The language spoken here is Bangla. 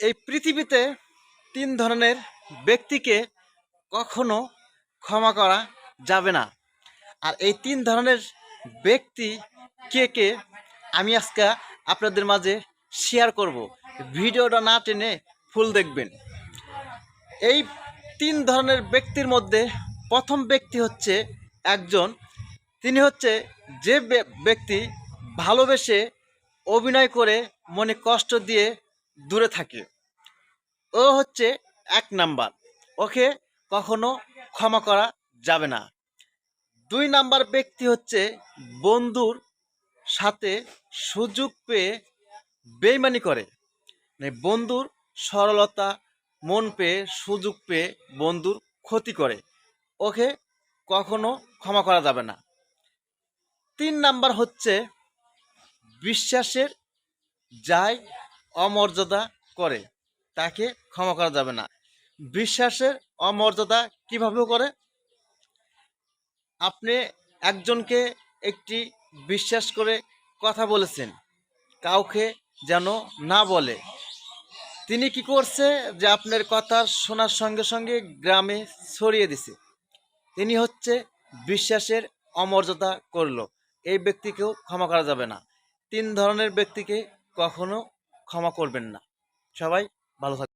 এই পৃথিবীতে তিন ধরনের ব্যক্তিকে কখনো ক্ষমা করা যাবে না। আর এই তিন ধরনের ব্যক্তি কে কে আমি আজকে আপনাদের মাঝে শেয়ার করব। ভিডিওটা না টেনে ফুল দেখবেন। এই তিন ধরনের ব্যক্তির মধ্যে প্রথম ব্যক্তি হচ্ছে একজন। তিনি হচ্ছে যে ব্যক্তি ভালোবেসে অভিনয় করে মনে কষ্ট দিয়ে দূরে থাকে। ও হচ্ছে এক নাম্বার। ওকে কখনো ক্ষমা করা যাবে না। দুই নাম্বার ব্যক্তি হচ্ছে বন্ধুর সাথে সুযোগ পেয়ে বেইমানি করে। মানে বন্ধুর সরলতা, মন পেয়ে সুযোগ পেয়ে বন্ধুর ক্ষতি করে। ওকে কখনো ক্ষমা করা যাবে না। তিন নাম্বার হচ্ছে বিশ্বাসের যাই অমর্যাদা করে, তাকে ক্ষমা করা যাবে না। বিশ্বাসের অমর্যাদা কীভাবে করে? আপনি একজনকে একটি বিশ্বাস করে কথা বলেছেন, কাউকে যেন না বলে। তিনি কি করছে যে আপনার কথা শোনার সঙ্গে সঙ্গে গ্রামে ছড়িয়ে দিছে? তিনি হচ্ছে বিশ্বাসের অমর্যাদা করল। এই ব্যক্তিকেও ক্ষমা করা যাবে না। তিন ধরনের ব্যক্তিকে কখনো ক্ষমা করবেন না। সবাই ভালো থাকবেন।